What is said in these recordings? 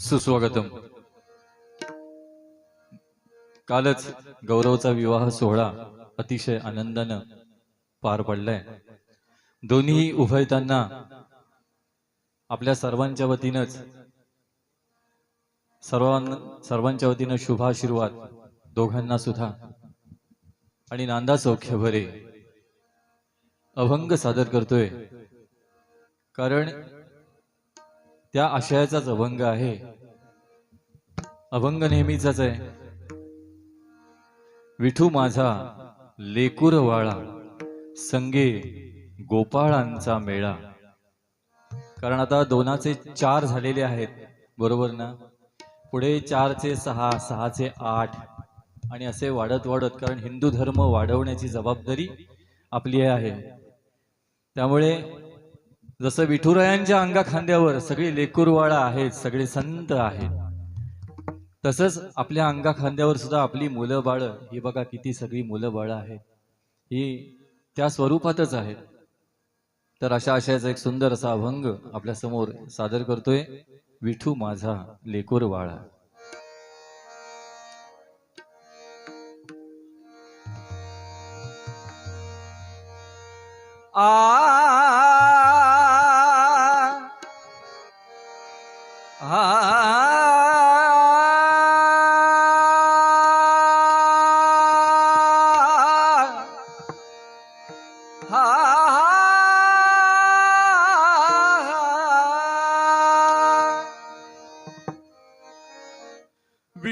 सुस्वागतम. कालच गौरवचा विवाह सोहळा अतिशय आनंदानं पार पडलाय. दोन्ही उभयतांना आपल्या सर्वांच्या वतीनंच सर्वांना सर्वांच्या वतीनं शुभाशीर्वाद दोघांना सुद्धा. आणि नांदा सौख्य भरे. अभंग सादर करतोय. कारण त्या आशयाचाच अभंग आहे. अभंग नेहमीचाच आहे. विठू माझा लेकुर वाळा संगे गोपाळांचा मेळा. कारण आता दोनाचे चार झालेले आहेत बरोबर ना? पुढे चारचे सहा सहाचे आठ आणि असे वाढत वाढत कारण हिंदू धर्म वाढवण्याची जबाबदारी आपली आहे. त्यामुळे जसं विठुरायांच्या अंगा खांद्यावर सगळी लेकुरवाळा आहेत सगळे संत आहेत. तसंच आपल्या अंगा खांद्यावर सुद्धा आपली मुलं बाळ. ही बघा किती सगळी मुलं बाळ आहेत. ही त्या स्वरूपातच आहेत. तर अशा आशयाचा एक सुंदर असा अभंग आपल्यासमोर सादर करतोय. विठू माझा लेकुरवाळा. आ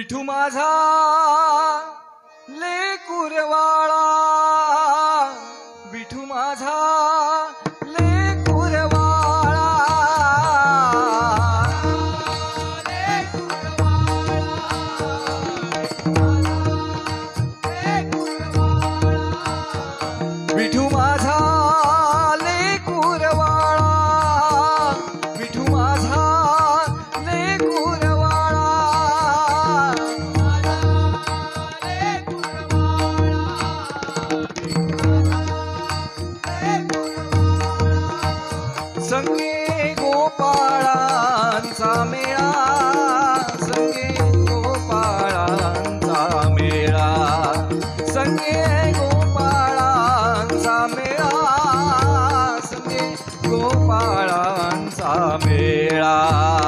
विठू माझा गोपाळांचा मेळा.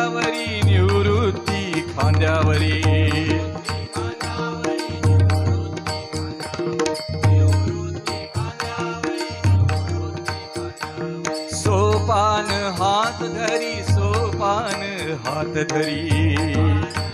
खांद्यावरी निवृत्ती खांद्यावरी. सोपान हात धरी सोपान हात धरी.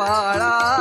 पाड़ा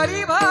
करी भक्तांचा